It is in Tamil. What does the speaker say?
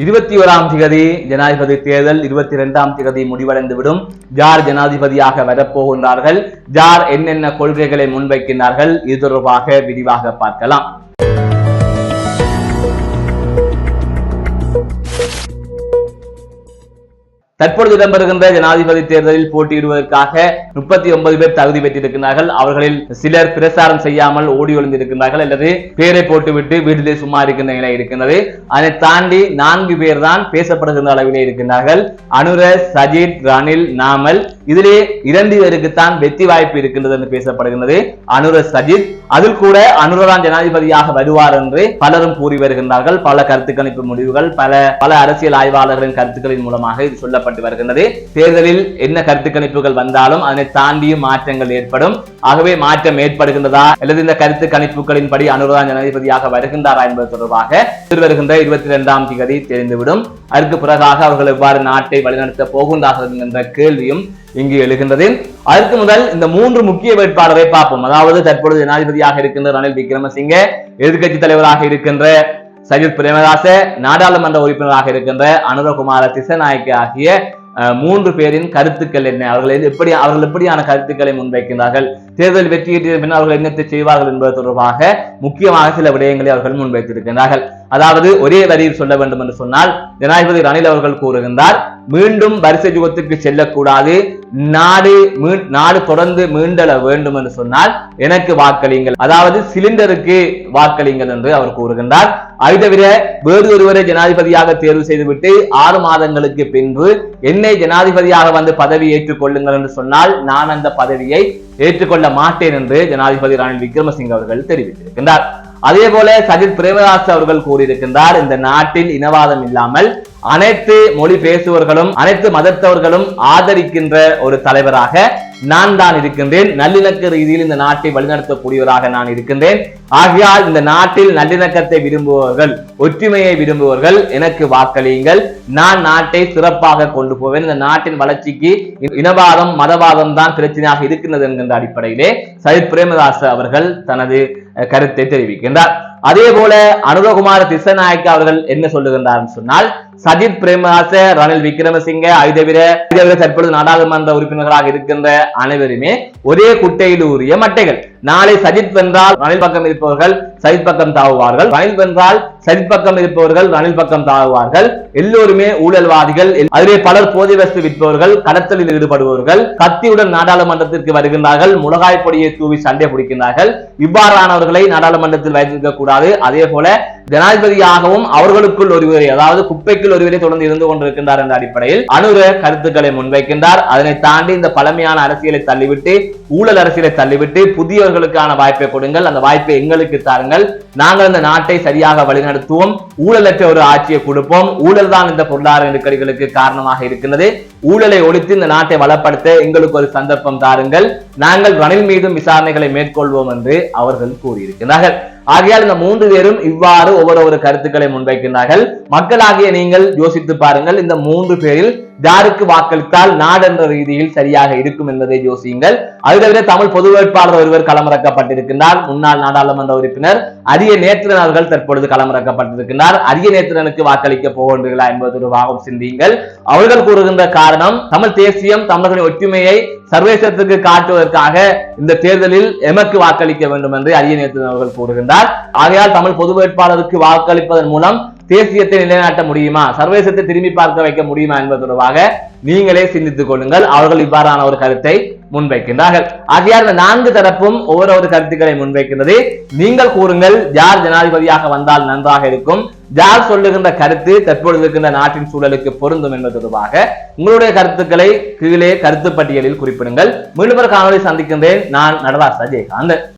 இருபத்தி ஓராம் திகதி ஜனாதிபதி தேர்தல் இருபத்தி இரண்டாம் திகதி முடிவடைந்துவிடும். ஜார் ஜனாதிபதியாக வரப்போகின்றார்கள். ஜார் என்னென்ன கொள்கைகளை முன்வைக்கின்றார்கள் இது தொடர்பாக விரிவாக பார்க்கலாம். தற்பொழுது இடம்பெறுகின்ற ஜனாதிபதி தேர்தலில் போட்டியிடுவதற்காக முப்பத்தி ஒன்பது பேர் தகுதி பெற்றிருக்கிறார்கள். அவர்களில் சிலர் பிரசாரம் செய்யாமல் ஓடி ஒளிந்திருக்கிறார்கள் அல்லது பேரை போட்டுவிட்டு வீட்டிலே சும்மா இருக்கின்ற நிலை இருக்கின்றது. அதை தாண்டி நான்கு பேர் தான் பேசப்படுகின்ற அளவிலே இருக்கின்றார்கள். அனுர சஜித் ரணில் நாமல் இதிலே இரண்டு பேருக்குத்தான் வெற்றி வாய்ப்பு இருக்கின்றது என்று பேசப்படுகின்றது. அனுர சஜித் அதில் கூட அனுரதான் ஜனாதிபதியாக வருவார் என்று பலரும் கூறி வருகின்றார்கள். பல கருத்து கணிப்பு முடிவுகள் பல பல அரசியல் ஆய்வாளர்களின் கருத்துக்களின் மூலமாக இது சொல்லப்பட்டு வருகின்றது. தேர்தலில் என்ன கருத்து கணிப்புகள் வந்தாலும் அதனை தாண்டியும் மாற்றங்கள் ஏற்படும். ஆகவே மாற்றம் ஏற்படுகின்றதா அல்லது இந்த கருத்து கணிப்புகளின்படி அனுராதா ஜனாதிபதியாக வருகின்றாரா என்பது தொடர்பாக வருகின்ற இருபத்தி இரண்டாம் திகதி தெரிந்துவிடும். அதற்கு பிறகாக அவர்கள் எவ்வாறு நாட்டை வழிநடத்த போகின்றார்கள் என்ற கேள்வியும் இங்கு எழுகின்றது. அதற்கு முதல் இந்த மூன்று முக்கிய வேட்பாளரை பார்ப்போம். அதாவது தற்பொழுது ஜனாதிபதியாக இருக்கின்ற ரணில் விக்ரமசிங்க எதிர்கட்சி தலைவராக இருக்கின்ற சஜித் பிரேமதாச நாடாளுமன்ற உறுப்பினராக இருக்கின்ற அனுரகுமார திசநாயக்கி ஆகிய மூன்று பேரின் கருத்துக்கள் என்ன? அவர்கள் எப்படி அவர்கள் எப்படியான கருத்துக்களை முன்வைக்கின்றார்கள்? தேர்தல் வெற்றியீட்டிய பின் அவர்கள் என்னத்தை செய்வார்கள் என்பது தொடர்பாக முக்கியமாக சில விடயங்களை அவர்கள் முன்வைத்திருக்கின்றார்கள். அதாவது ஒரே வரியில் சொல்ல வேண்டும் என்று சொன்னால் ஜனாதிபதி ரணில் அவர்கள் கூறுகின்றார் மீண்டும் வரிசை யுகத்துக்கு செல்லக்கூடாது நாடு நாடு தொடர்ந்து மீண்டல வேண்டும் என்று சொன்னால் எனக்கு வாக்களியுங்கள். அதாவது சிலிண்டருக்கு வாக்களியுங்கள் என்று அவர் கூறுகின்றார். அதை தவிர வேறு ஒருவரை ஜனாதிபதியாக தேர்வு செய்துவிட்டு ஆறு மாதங்களுக்கு பின்பு என்னை ஜனாதிபதியாக வந்து பதவி ஏற்றுக்கொள்ளுங்கள் என்று சொன்னால் நான் அந்த பதவியை ஏற்றுக்கொள்ள மாட்டேன் என்று ஜனாதிபதி ரணில் விக்ரமசிங்க அவர்கள் தெரிவித்திருக்கின்றார். அதே போல சஜித் பிரேமதாஸ் அவர்கள் கூறியிருக்கின்றார் இந்த நாட்டில் இனவாதம் இல்லாமல் அனைத்து மொழி பேசுபவர்களும் அனைத்து மதத்தவர்களும் ஆதரிக்கின்ற ஒரு தலைவராக நான் தான் இருக்கின்றேன். நல்லிணக்க ரீதியில் இந்த நாட்டை வழிநடத்தக்கூடியவராக நான் இருக்கின்றேன். ஆகையால் இந்த நாட்டில் நல்லிணக்கத்தை விரும்புபவர்கள் ஒற்றுமையை விரும்புபவர்கள் எனக்கு வாக்களியுங்கள். நான் நாட்டை சிறப்பாக கொண்டு போவேன். இந்த நாட்டின் வளர்ச்சிக்கு இனவாதம் மதவாதம் தான் பிரச்சனையாக இருக்கின்றது என்கின்ற அடிப்படையிலே சஜித் பிரேமதாஸ் அவர்கள் தனது கருத்தை தெரிவிக்கின்றார். அதே போல அனுரகுமார் திசநாயக்க அவர்கள் என்ன சொல்லுகின்றார் சொன்னால் சஜித் பிரேமதாச ரணில் விக்ரமசிங்க அதை தவிர தவிர தற்பொழுது நாடாளுமன்ற உறுப்பினர்களாக இருக்கின்ற அனைவருமே ஒரே குட்டையில் ஊறிய மட்டைகள். நாளை சஜித் வென்றால் ரணில் பக்கம் இருப்பவர்கள் சஜித் பக்கம் தாவுவார்கள். ரணில் வென்றால் சஜித் பக்கம் இருப்பவர்கள் ரணில் பக்கம் தாவுவார்கள். எல்லோருமே ஊழல்வாதிகள். அதிலே பலர் போதை வசதி விற்பவர்கள் கடத்தலில் ஈடுபடுபவர்கள் கத்தியுடன் நாடாளுமன்றத்திற்கு வருகின்றார்கள் முளகாய் பொடியை தூவி சண்டை பிடிக்கின்றார்கள். இவ்வாறானவர்களை நாடாளுமன்றத்தில் வைத்திருக்க கூடாது அதே போல ஜனாதிபதியாகவும் அவர்களுக்குள் ஒருவரை அதாவது குப்பைக்குள் ஒருவரை தொடர்ந்து இருந்து கொண்டிருக்கின்றார் என்ற அடிப்படையில் அனுர கருத்துக்களை முன்வைக்கின்றார். அதனை தாண்டி இந்த பழமையான அரசியலை தள்ளிவிட்டு ஊழல் அரசியலை தள்ளிவிட்டு புதியவர்களுக்கான வாய்ப்பை கொடுங்கள். அந்த வாய்ப்பை எங்களுக்கு தாருங்கள். நாங்கள் இந்த நாட்டை சரியாக வழிநடத்துவோம். ஊழலற்ற ஒரு ஆட்சியை கொடுப்போம். ஊழல் தான் இந்த பொருளாதார நெருக்கடிகளுக்கு காரணமாக இருக்கின்றது. ஊழலை ஒழித்து இந்த நாட்டை வளப்படுத்த எங்களுக்கு ஒரு சந்தர்ப்பம் தாருங்கள். நாங்கள் ரணில் மீதும் விசாரணைகளை மேற்கொள்வோம் என்று அவர்கள் கூறியிருக்கிறார்கள் ஆகையால் இந்த மூன்று பேரும் இவ்வாறு ஒவ்வொரு ஒரு கருத்துக்களை முன்வைக்கின்றார்கள். மக்களாகிய நீங்கள் யோசித்து பாருங்கள் இந்த மூன்று பேரில் யாருக்கு வாக்களித்தால் நாடென்ற ரீதியில் சரியாக இருக்கும் என்பதை யோசியுங்கள். அது தவிர தமிழ் பொது வேட்பாளர் ஒருவர் களமிறக்கப்பட்டிருக்கின்றார். முன்னாள் நாடாளுமன்ற உறுப்பினர் அரிய நேத்திரன் அவர்கள் தற்பொழுது களமிறக்கப்பட்டிருக்கின்றார். அரிய நேத்திரனுக்கு வாக்களிக்க போகின்றீர்களா என்பது தொடர்பாகவும் சிந்தியுங்கள். அவர்கள் கூறுகின்ற காரணம் தமிழ் தேசியம் தமிழர்களின் ஒற்றுமையை சர்வேசத்துக்கு காட்டுவதற்காக இந்த தேர்தலில் எமக்கு வாக்களிக்க வேண்டும் என்று அரிய நேத்திரன் அவர்கள் கூறுகின்றார். ஆகையால் தமிழ் பொது வேட்பாளருக்கு வாக்களிப்பதன் மூலம் தேசியத்தை நிலைநாட்ட முடியுமா? சர்வதேசத்தை திரும்பி பார்க்க வைக்க முடியுமா என்பது தொடர்பாக நீங்களே சிந்தித்துக் கொள்ளுங்கள். அவர்கள் இவ்வாறான ஒரு கருத்தை முன்வைக்கின்றார்கள். ஆகையால் இந்த நான்கு தரப்பும் ஒவ்வொரு ஒரு கருத்துக்களை முன்வைக்கின்றது. நீங்கள் கூறுங்கள் யார் ஜனாதிபதியாக வந்தால் நன்றாக இருக்கும். யார் சொல்லுகின்ற கருத்து தற்பொழுது இருக்கின்ற நாட்டின் சூழலுக்கு பொருந்தும் என்பது தொடர்பாக உங்களுடைய கருத்துக்களை கீழே கருத்து பட்டியலில் குறிப்பிடுங்கள். மீண்டும் காணொலி சந்திக்கின்றேன். நான் நடராஜ் ஜெயகாந்த்